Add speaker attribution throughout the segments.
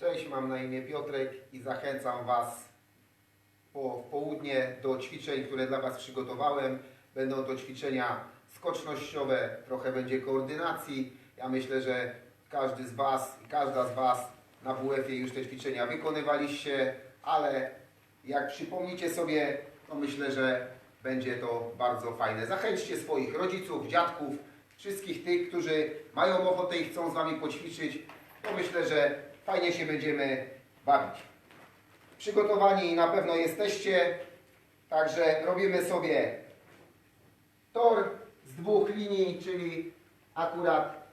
Speaker 1: Cześć, mam na imię Piotrek i zachęcam Was po w południe do ćwiczeń, które dla Was przygotowałem. Będą to ćwiczenia skocznościowe, trochę będzie koordynacji. Ja myślę, że każdy z Was i każda z Was na WF-ie już te ćwiczenia wykonywaliście, ale jak przypomnicie sobie, to myślę, że będzie to bardzo fajne. Zachęćcie swoich rodziców, dziadków, wszystkich tych, którzy mają ochotę i chcą z Wami poćwiczyć, to myślę, że fajnie się będziemy bawić. Przygotowani na pewno jesteście, także robimy sobie tor z dwóch linii, czyli akurat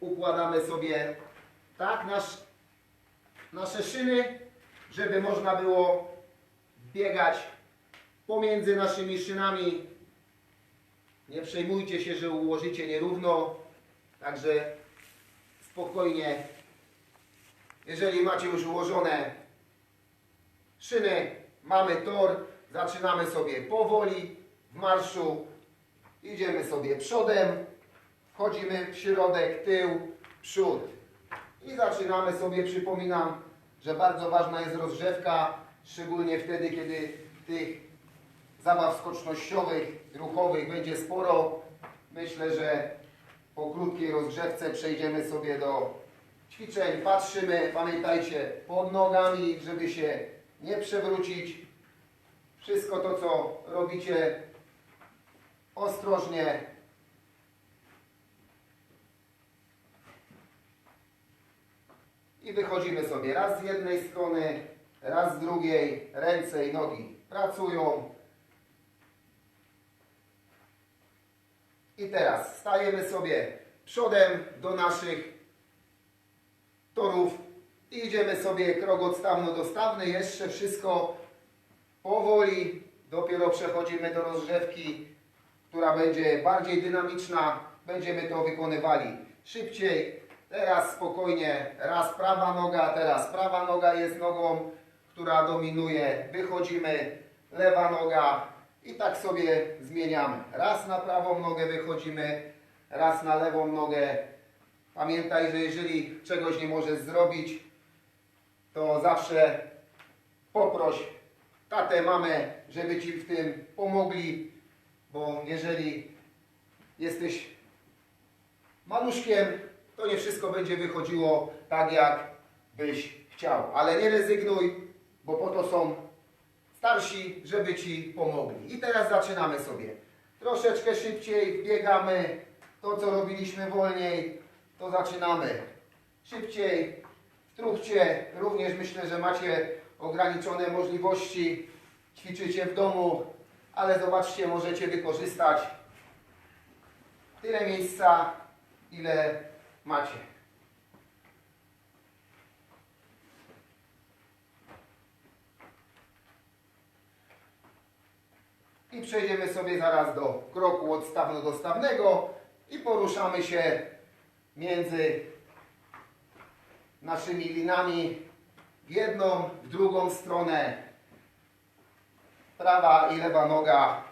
Speaker 1: układamy sobie tak nasz, nasze szyny, żeby można było biegać pomiędzy naszymi szynami. Nie przejmujcie się, że ułożycie nierówno, także spokojnie. Jeżeli macie już ułożone szyny, mamy tor, zaczynamy sobie powoli w marszu. Idziemy sobie przodem, wchodzimy w środek, tył, przód. I zaczynamy sobie, przypominam, że bardzo ważna jest rozgrzewka, szczególnie wtedy, kiedy tych zabaw skocznościowych, ruchowych będzie sporo. Myślę, że po krótkiej rozgrzewce przejdziemy sobie do ćwiczeń. Patrzymy, pamiętajcie, pod nogami, żeby się nie przewrócić. Wszystko to, co robicie, ostrożnie. I wychodzimy sobie raz z jednej strony, raz z drugiej. Ręce i nogi pracują. I teraz stajemy sobie przodem do naszych torów idziemy sobie krok odstawno-dostawny. Jeszcze wszystko powoli. Dopiero przechodzimy do rozgrzewki, która będzie bardziej dynamiczna. Będziemy to wykonywali szybciej. Teraz spokojnie. Raz prawa noga, teraz prawa noga jest nogą, która dominuje. Wychodzimy. Lewa noga, i tak sobie zmieniamy. Raz na prawą nogę wychodzimy, raz na lewą nogę. Pamiętaj, że jeżeli czegoś nie możesz zrobić, to zawsze poproś tatę, mamę, żeby Ci w tym pomogli, bo jeżeli jesteś maluszkiem, to nie wszystko będzie wychodziło tak, jak byś chciał. Ale nie rezygnuj, bo po to są starsi, żeby Ci pomogli. I teraz zaczynamy sobie. Troszeczkę szybciej biegamy. To, co robiliśmy wolniej, to zaczynamy szybciej. Truchcie również myślę, że macie ograniczone możliwości. Ćwiczycie w domu, ale zobaczcie, możecie wykorzystać tyle miejsca, ile macie. I przejdziemy sobie zaraz do kroku odstawno-dostawnego i poruszamy się między naszymi linami w jedną, w drugą stronę. Prawa i lewa noga.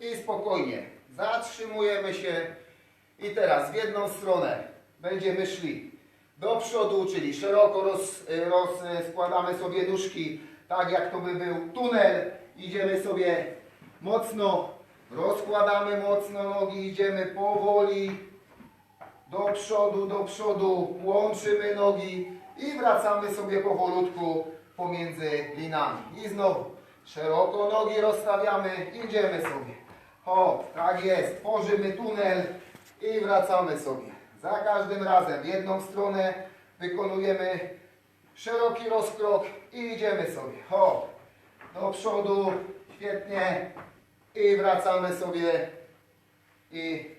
Speaker 1: I spokojnie. Zatrzymujemy się. I teraz w jedną stronę będziemy szli do przodu, czyli szeroko roz, rozkładamy sobie nóżki, tak jak to by był tunel. Idziemy sobie mocno, rozkładamy mocno nogi, idziemy powoli do przodu, do przodu, łączymy nogi i wracamy sobie powolutku pomiędzy linami. I znowu szeroko nogi rozstawiamy, idziemy sobie. O, tak jest, tworzymy tunel i wracamy sobie. Za każdym razem w jedną stronę wykonujemy szeroki rozkrok i idziemy sobie. O, do przodu, świetnie. I wracamy sobie i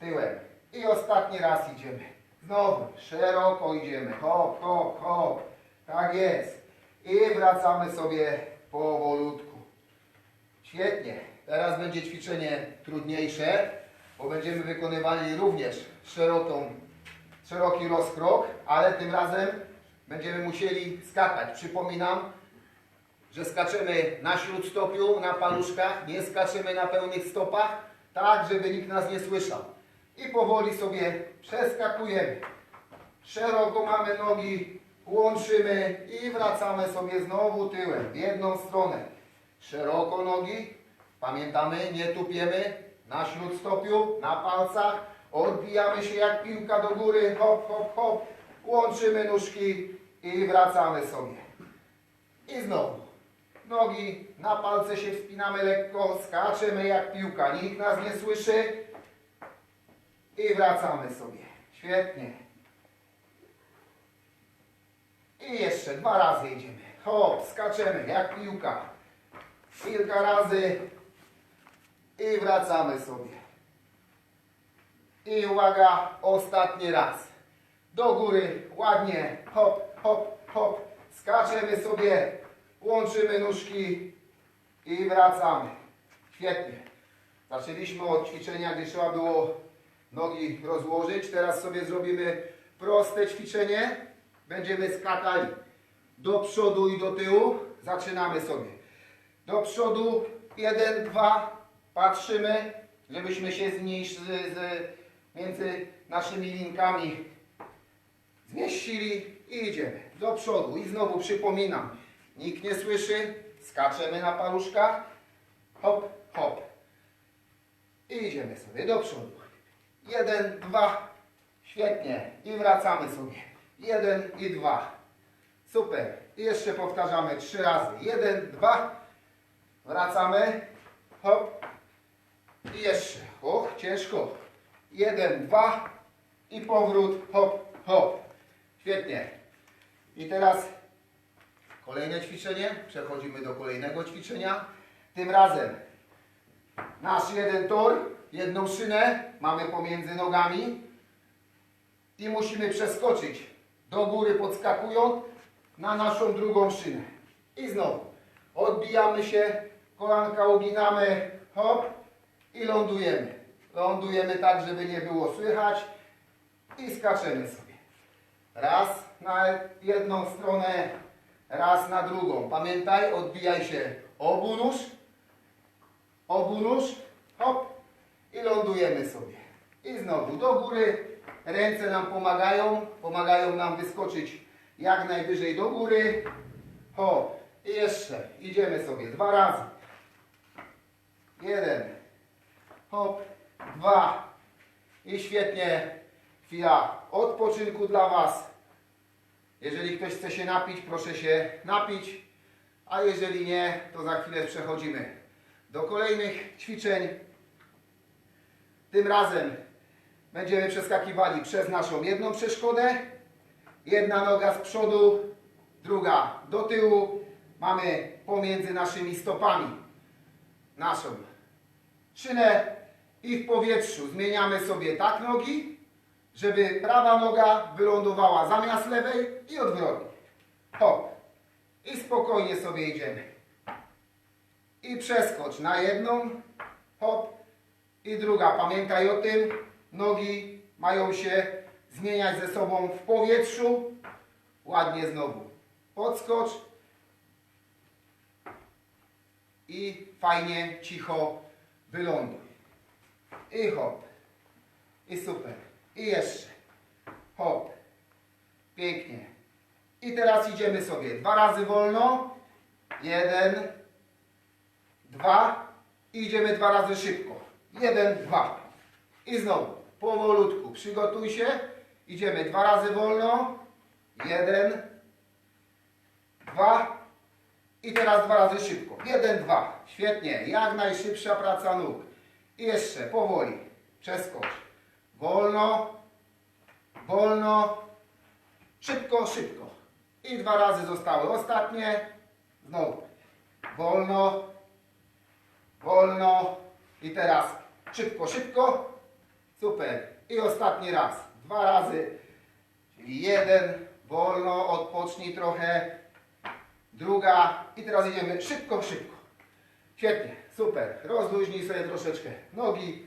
Speaker 1: tyłem. I ostatni raz idziemy. Znowu, szeroko idziemy. Hop, hop, hop. Tak jest. I wracamy sobie powolutku. Świetnie. Teraz będzie ćwiczenie trudniejsze, bo będziemy wykonywali również szeroką, szeroki rozkrok, ale tym razem będziemy musieli skakać. Przypominam, że skaczemy na śródstopiu, na paluszkach, nie skaczemy na pełnych stopach, tak żeby nikt nas nie słyszał. I powoli sobie przeskakujemy. Szeroko mamy nogi, łączymy i wracamy sobie znowu tyłem w jedną stronę. Szeroko nogi, pamiętamy, nie tupiemy na śródstopiu, na palcach, odbijamy się jak piłka do góry, hop, hop, hop, łączymy nóżki i wracamy sobie. I znowu. Nogi na palce się wspinamy lekko, skaczemy jak piłka, nikt nas nie słyszy i wracamy sobie. Świetnie. I jeszcze dwa razy idziemy. Hop, skaczemy jak piłka. Kilka razy i wracamy sobie. I uwaga, ostatni raz. Do góry, ładnie, hop, hop, hop. Skaczemy sobie, łączymy nóżki i wracamy. Świetnie. Zaczęliśmy od ćwiczenia, gdzie trzeba było nogi rozłożyć. Teraz sobie zrobimy proste ćwiczenie. Będziemy skakali do przodu i do tyłu. Zaczynamy sobie. Do przodu, jeden, dwa, patrzymy, żebyśmy się zmniejsz, z, z, między naszymi linkami zmieścili i idziemy do przodu. I znowu przypominam, nikt nie słyszy, skaczemy na paluszkach, hop, hop. I idziemy sobie do przodu. Jeden, dwa, świetnie. I wracamy sobie. Jeden i dwa. Super. I jeszcze powtarzamy trzy razy. Jeden, dwa, wracamy, hop. I jeszcze, och, ciężko. Jeden, dwa i powrót, hop, hop. Świetnie. I teraz kolejne ćwiczenie. Przechodzimy do kolejnego ćwiczenia. Tym razem nasz jeden tor, jedną szynę mamy pomiędzy nogami i musimy przeskoczyć do góry podskakując na naszą drugą szynę. I znowu odbijamy się, kolanka uginamy, hop i lądujemy. Lądujemy tak, żeby nie było słychać i skaczemy sobie. Raz na jedną stronę, raz na drugą. Pamiętaj, odbijaj się obu nóż, obu nóż, hop i lądujemy sobie. I znowu do góry, ręce nam pomagają, pomagają nam wyskoczyć jak najwyżej do góry, hop i jeszcze, idziemy sobie dwa razy. Jeden, hop, dwa i świetnie, chwila odpoczynku dla Was. Jeżeli ktoś chce się napić, proszę się napić, a jeżeli nie, to za chwilę przechodzimy do kolejnych ćwiczeń. Tym razem będziemy przeskakiwali przez naszą jedną przeszkodę. Jedna noga z przodu, druga do tyłu. Mamy pomiędzy naszymi stopami naszą szynę i w powietrzu zmieniamy sobie tak nogi, żeby prawa noga wylądowała zamiast lewej i odwrotnie. Hop. I spokojnie sobie idziemy. I przeskocz na jedną, hop, i druga. Pamiętaj o tym, nogi mają się zmieniać ze sobą w powietrzu. Ładnie znowu. Podskocz. I fajnie, cicho wyląduj. I hop. I super. I jeszcze. Hop. Pięknie. I teraz idziemy sobie dwa razy wolno. Jeden, dwa. I idziemy dwa razy szybko. Jeden, dwa. I znowu, powolutku. Przygotuj się. Idziemy dwa razy wolno. Jeden, dwa. I teraz dwa razy szybko. Jeden, dwa. Świetnie. Jak najszybsza praca nóg. I jeszcze powoli. Przeskocz. Wolno. Wolno. Szybko, szybko. I dwa razy zostały ostatnie. Znowu. Wolno. Wolno. I teraz szybko, szybko. Super. I ostatni raz. Dwa razy. Czyli jeden. Wolno. Odpocznij trochę. Druga. I teraz idziemy szybko, szybko. Świetnie. Super. Rozluźnij sobie troszeczkę nogi.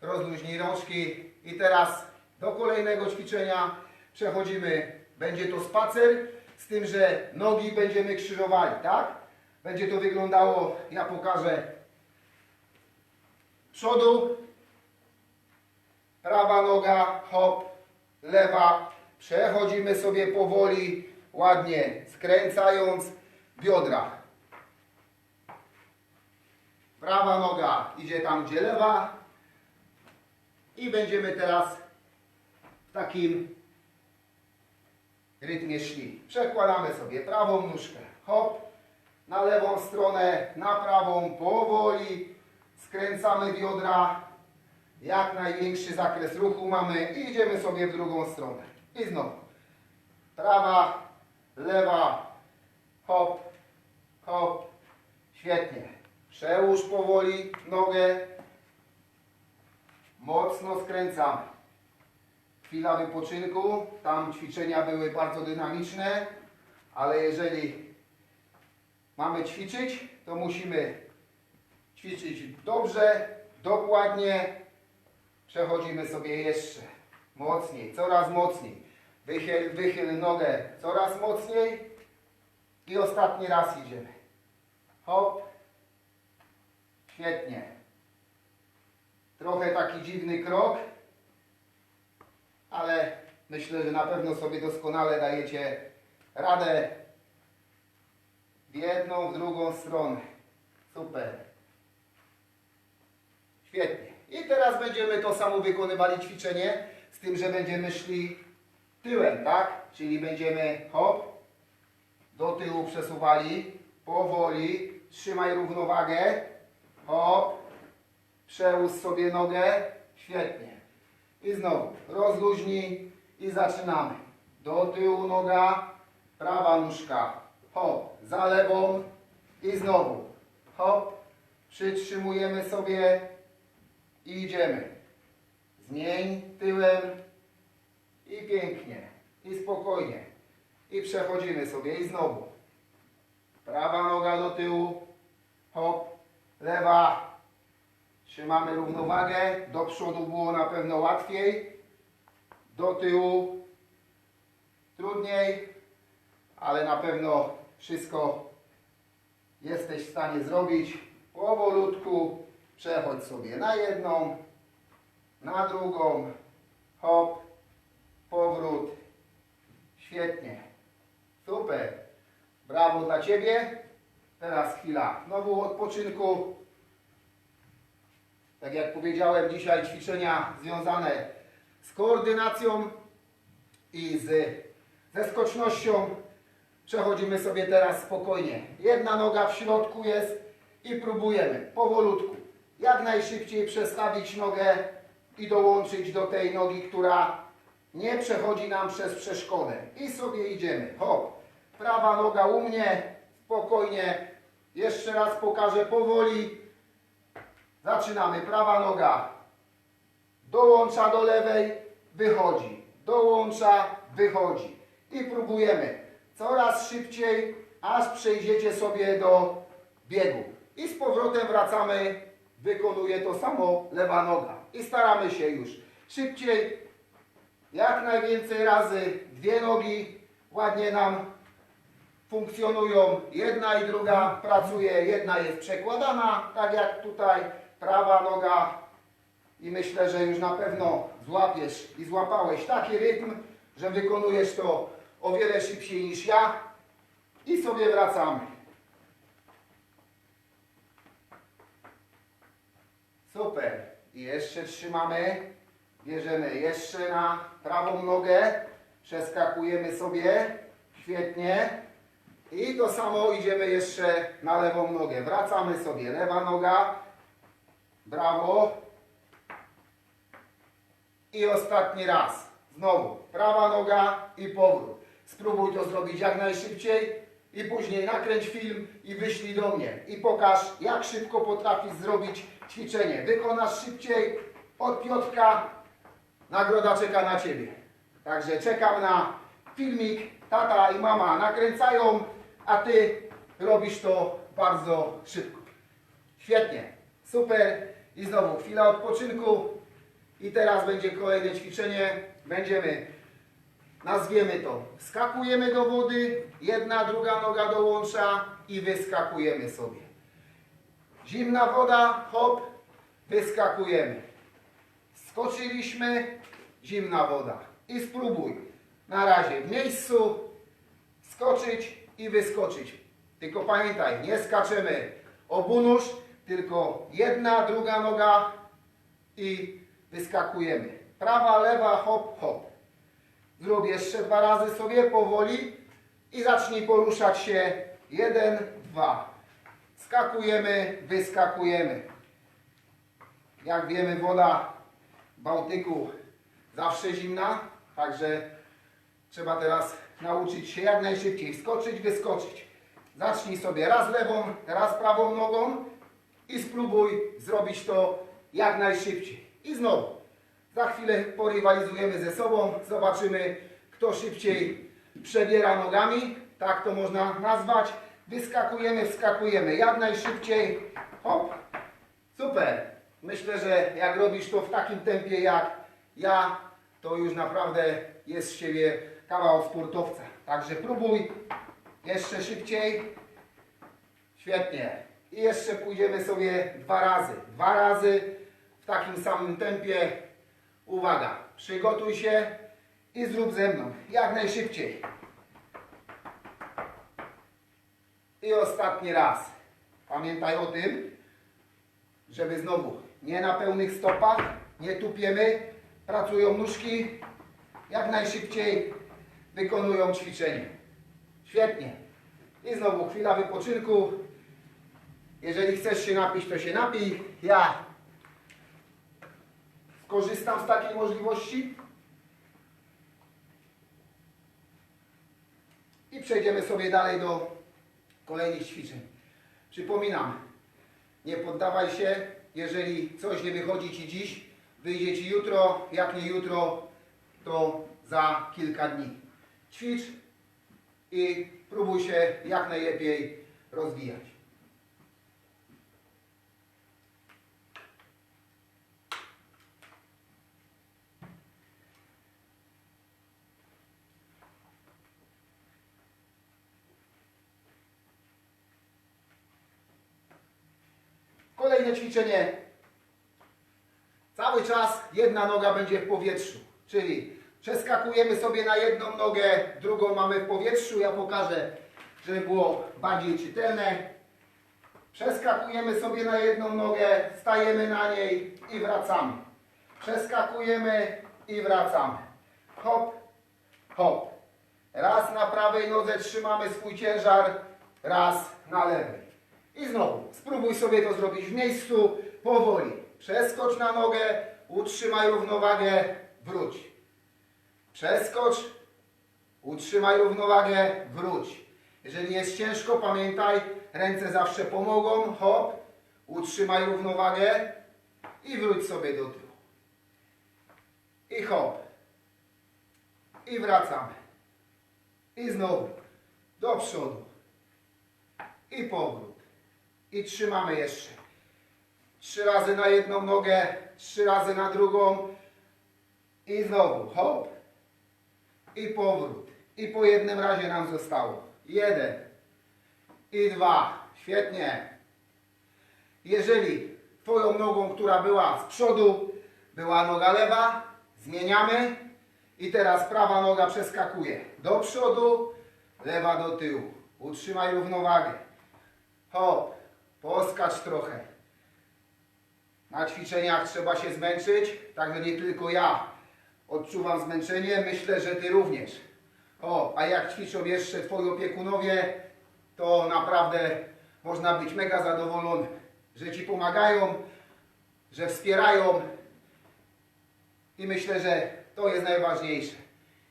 Speaker 1: rozluźnij rączki i teraz do kolejnego ćwiczenia przechodzimy. Będzie to spacer, z tym, że nogi będziemy krzyżowali, tak? Będzie to wyglądało, ja pokażę przodu, prawa noga, hop, lewa, przechodzimy sobie powoli, ładnie skręcając biodra. Prawa noga idzie tam, gdzie lewa. I będziemy teraz w takim rytmie szli. Przekładamy sobie prawą nóżkę. Hop. Na lewą stronę, na prawą powoli. Skręcamy biodra. Jak największy zakres ruchu mamy i idziemy sobie w drugą stronę. I znowu. Prawa, lewa, hop, hop. Świetnie. Przełóż powoli nogę. Mocno skręcamy. Chwila wypoczynku. Tam ćwiczenia były bardzo dynamiczne, ale jeżeli mamy ćwiczyć, to musimy ćwiczyć dobrze, dokładnie. Przechodzimy sobie jeszcze mocniej, coraz mocniej. Wychyl, wychyl nogę coraz mocniej i ostatni raz idziemy. Hop. Świetnie. Trochę taki dziwny krok, ale myślę, że na pewno sobie doskonale dajecie radę w jedną, w drugą stronę. Super. Świetnie. I teraz będziemy to samo wykonywali ćwiczenie, z tym, że będziemy szli tyłem, tak? Czyli będziemy hop, do tyłu przesuwali, powoli, trzymaj równowagę, hop, przełóż sobie nogę, świetnie. I znowu, rozluźnij i zaczynamy. Do tyłu noga, prawa nóżka, hop, za lewą i znowu, hop, przytrzymujemy sobie i idziemy. Zmień tyłem i pięknie, i spokojnie. I przechodzimy sobie i znowu. Prawa noga do tyłu, hop, lewa. Trzymamy równowagę. Do przodu było na pewno łatwiej. Do tyłu trudniej, ale na pewno wszystko jesteś w stanie zrobić. Powolutku przechodź sobie na jedną, na drugą, hop, powrót. Świetnie. Super. Brawo dla Ciebie. Teraz chwila znowu odpoczynku. Tak jak powiedziałem, dzisiaj ćwiczenia związane z koordynacją i z, ze skocznością. Przechodzimy sobie teraz spokojnie. Jedna noga w środku jest i próbujemy powolutku, jak najszybciej przestawić nogę i dołączyć do tej nogi, która nie przechodzi nam przez przeszkodę. I sobie idziemy. Hop. Prawa noga u mnie. Spokojnie. Jeszcze raz pokażę powoli. Zaczynamy. Prawa noga dołącza do lewej, wychodzi. Dołącza, wychodzi. I próbujemy coraz szybciej, aż przejdziecie sobie do biegu. I z powrotem wracamy. Wykonuje to samo lewa noga. I staramy się już szybciej, jak najwięcej razy. Dwie nogi ładnie nam funkcjonują. Jedna i druga pracuje. Jedna jest przekładana, tak jak tutaj. Prawa noga. I myślę, że już na pewno złapiesz i złapałeś taki rytm, że wykonujesz to o wiele szybciej niż ja. I sobie wracamy. Super. I jeszcze trzymamy. Bierzemy jeszcze na prawą nogę. Przeskakujemy sobie. Świetnie. I to samo idziemy jeszcze na lewą nogę. Wracamy sobie. Lewa noga. Brawo. I ostatni raz. Znowu. Prawa noga i powrót. Spróbuj to zrobić jak najszybciej. I później nakręć film i wyślij do mnie. I pokaż, jak szybko potrafisz zrobić ćwiczenie. Wykonasz szybciej od Piotrka. Nagroda czeka na Ciebie. Także czekam na filmik. Tata i mama nakręcają, a Ty robisz to bardzo szybko. Świetnie. Super. I znowu chwila odpoczynku. I teraz będzie kolejne ćwiczenie. Będziemy, nazwiemy to, skakujemy do wody, jedna, druga noga dołącza i wyskakujemy sobie. Zimna woda, hop, wyskakujemy. Skoczyliśmy, zimna woda. I spróbuj. Na razie w miejscu skoczyć i wyskoczyć. Tylko pamiętaj, nie skaczemy obunóż, tylko jedna, druga noga i wyskakujemy. Prawa, lewa, hop, hop. Zrób jeszcze dwa razy sobie powoli i zacznij poruszać się. Jeden, dwa. Skakujemy, wyskakujemy. Jak wiemy, woda Bałtyku zawsze zimna, także trzeba teraz nauczyć się jak najszybciej skoczyć, wyskoczyć. Zacznij sobie raz lewą, raz prawą nogą i spróbuj zrobić to jak najszybciej. I znowu, za chwilę porywalizujemy ze sobą, zobaczymy kto szybciej przebiera nogami, tak to można nazwać. Wyskakujemy, wskakujemy jak najszybciej. Hop, super. Myślę, że jak robisz to w takim tempie jak ja, to już naprawdę jest z siebie kawał sportowca. Także próbuj jeszcze szybciej. Świetnie. I jeszcze pójdziemy sobie dwa razy. Dwa razy w takim samym tempie. Uwaga, przygotuj się i zrób ze mną jak najszybciej. I ostatni raz. Pamiętaj o tym, żeby znowu nie na pełnych stopach, nie tupiemy, pracują nóżki, jak najszybciej wykonują ćwiczenie. Świetnie. I znowu chwila wypoczynku. Jeżeli chcesz się napić, to się napij. Ja skorzystam z takiej możliwości. I przejdziemy sobie dalej do kolejnych ćwiczeń. Przypominam, nie poddawaj się, jeżeli coś nie wychodzi Ci dziś, wyjdzie Ci jutro, jak nie jutro, to za kilka dni. Ćwicz i próbuj się jak najlepiej rozwijać. Kolejne ćwiczenie. Cały czas jedna noga będzie w powietrzu, czyli przeskakujemy sobie na jedną nogę, drugą mamy w powietrzu. Ja pokażę, żeby było bardziej czytelne. Przeskakujemy sobie na jedną nogę, stajemy na niej i wracamy. Przeskakujemy i wracamy. Hop, hop. Raz na prawej nodze trzymamy swój ciężar, raz na lewej. I znowu, spróbuj sobie to zrobić w miejscu, powoli. Przeskocz na nogę, utrzymaj równowagę, wróć. Przeskocz, utrzymaj równowagę, wróć. Jeżeli jest ciężko, pamiętaj, ręce zawsze pomogą. Hop, utrzymaj równowagę i wróć sobie do tyłu. I hop. I wracamy. I znowu do przodu. I powrót. I trzymamy jeszcze. Trzy razy na jedną nogę, trzy razy na drugą. I znowu hop. I powrót. I po jednym razie nam zostało. Jeden. I dwa. Świetnie. Jeżeli Twoją nogą, która była z przodu, była noga lewa, zmieniamy. I teraz prawa noga przeskakuje do przodu, lewa do tyłu. Utrzymaj równowagę. Hop, poskacz trochę. Na ćwiczeniach trzeba się zmęczyć, także nie tylko ja odczuwam zmęczenie, myślę, że Ty również. O, a jak ćwiczą jeszcze Twoi opiekunowie, to naprawdę można być mega zadowolony, że Ci pomagają, że wspierają i myślę, że to jest najważniejsze.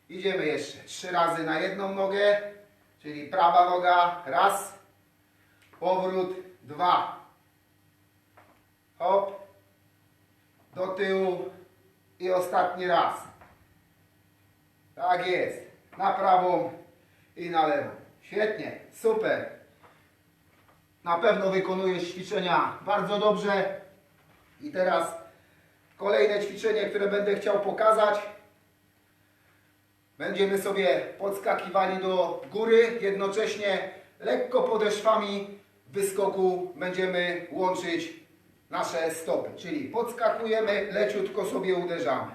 Speaker 1: Idziemy jeszcze trzy razy na jedną nogę, czyli prawa noga, raz, powrót, dwa. Hop, do tyłu i ostatni raz. Tak jest, na prawą i na lewą. Świetnie, super. Na pewno wykonujesz ćwiczenia bardzo dobrze. I teraz Kolejne ćwiczenie, które będę chciał pokazać. Będziemy sobie podskakiwali do góry, jednocześnie lekko podeszwami wyskoku będziemy łączyć nasze stopy. Czyli podskakujemy, leciutko sobie uderzamy.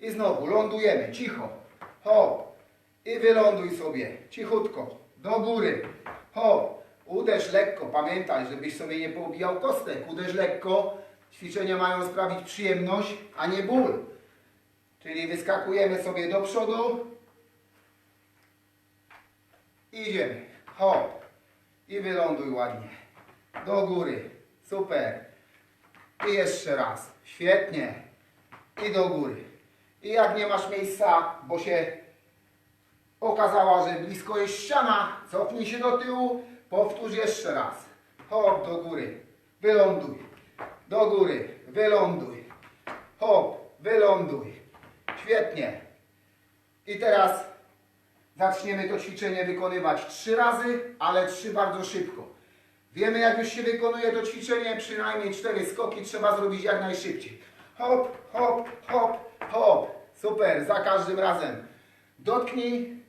Speaker 1: I znowu lądujemy, cicho. Hop. I wyląduj sobie, cichutko, do góry. Hop. Uderz lekko, pamiętaj, żebyś sobie nie poobijał kostek. Uderz lekko. Ćwiczenia mają sprawić przyjemność, a nie ból. Czyli wyskakujemy sobie do przodu. Idziemy. Hop. I wyląduj ładnie. Do góry. Super. I jeszcze raz. Świetnie. I do góry. I jak nie masz miejsca, bo się okazała, że blisko jest ściana, cofnij się do tyłu, powtórz jeszcze raz. Hop, do góry. Wyląduj. Do góry. Wyląduj. Hop, wyląduj. Świetnie. I teraz zaczniemy to ćwiczenie wykonywać trzy razy, ale trzy bardzo szybko. Wiemy, jak już się wykonuje to ćwiczenie, przynajmniej cztery skoki trzeba zrobić jak najszybciej. Hop, hop, hop, hop. Super, za każdym razem. Dotknij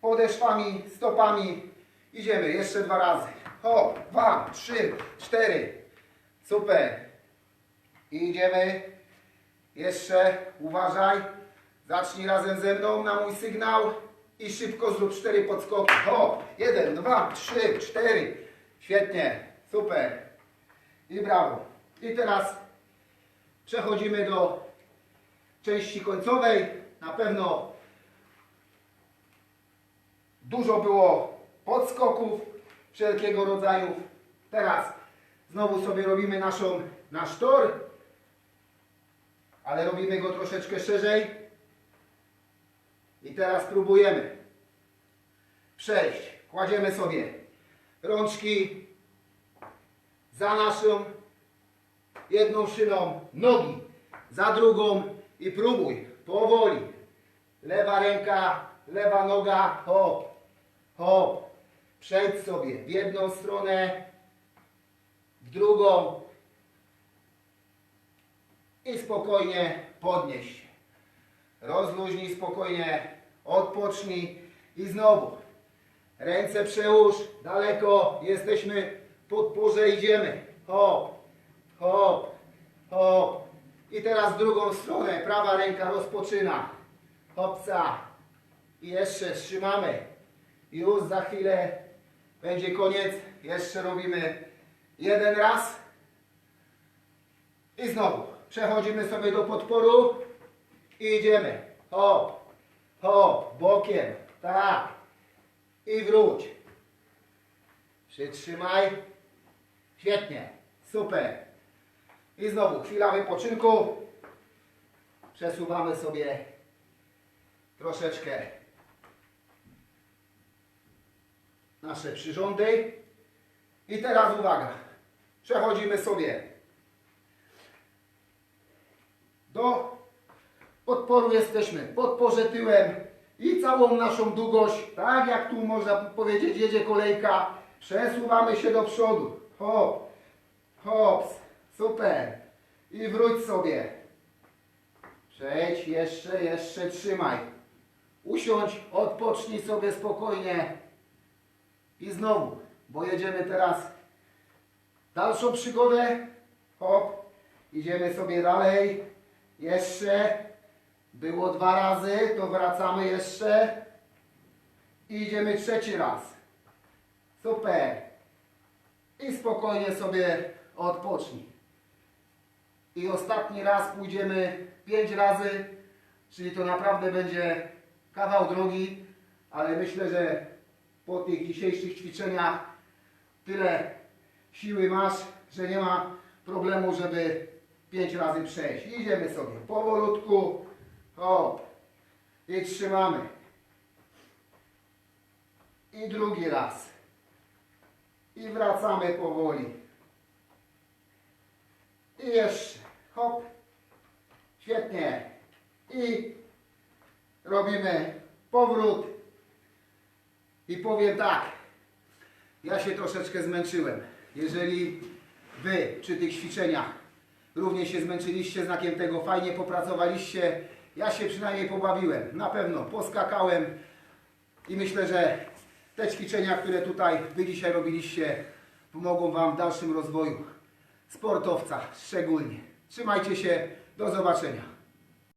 Speaker 1: podeszwami, stopami. Idziemy, jeszcze dwa razy. Hop, dwa, trzy, cztery. Super. Idziemy. Jeszcze, uważaj. Zacznij razem ze mną na mój sygnał i szybko zrób cztery podskoki. Hop, jeden, dwa, trzy, cztery. Świetnie, super. I brawo. I teraz przechodzimy do części końcowej. Na pewno dużo było podskoków wszelkiego rodzaju. Teraz znowu sobie robimy naszą, nasz tor, ale robimy go troszeczkę szerzej. I teraz próbujemy przejść. Kładziemy sobie rączki za naszą jedną szyną, nogi za drugą i próbuj powoli. Lewa ręka, lewa noga, hop, hop. Przejdź sobie w jedną stronę, w drugą i spokojnie podnieś się. Rozluźnij spokojnie, odpocznij i znowu. Ręce przełóż, daleko, jesteśmy w podporze, idziemy. Hop, hop, hop. I teraz drugą stronę, prawa ręka rozpoczyna. Hopca. I jeszcze trzymamy. Już za chwilę będzie koniec. Jeszcze robimy jeden raz. I znowu przechodzimy sobie do podporu i idziemy. Hop, hop, bokiem. Tak. I wróć. Przytrzymaj. Świetnie. Super. I znowu chwila wypoczynku. Przesuwamy sobie troszeczkę nasze przyrządy. I teraz uwaga. Przechodzimy sobie do podporu jesteśmy, podporze tyłem i całą naszą długość, tak jak tu można powiedzieć, jedzie kolejka, przesuwamy się do przodu. Hop, hops, super. I wróć sobie. Przejdź, jeszcze, jeszcze, trzymaj. Usiądź, odpocznij sobie spokojnie. I znowu, bo jedziemy teraz dalszą przygodę. Hop, idziemy sobie dalej. Jeszcze. Było dwa razy, to wracamy jeszcze. I idziemy trzeci raz. Super. I spokojnie sobie odpocznij. I ostatni raz pójdziemy pięć razy, czyli to naprawdę będzie kawał drogi, ale myślę, że po tych dzisiejszych ćwiczeniach tyle siły masz, że nie ma problemu, żeby pięć razy przejść. Idziemy sobie powolutku, hop, i trzymamy. I drugi raz. I wracamy powoli. I jeszcze, hop, świetnie. I robimy powrót. I powiem tak, ja się troszeczkę zmęczyłem. Jeżeli Wy przy tych ćwiczeniach również się zmęczyliście, znakiem tego fajnie popracowaliście. Ja się przynajmniej pobawiłem, na pewno poskakałem i myślę, że te ćwiczenia, które tutaj Wy dzisiaj robiliście, pomogą Wam w dalszym rozwoju sportowca szczególnie. Trzymajcie się, do zobaczenia.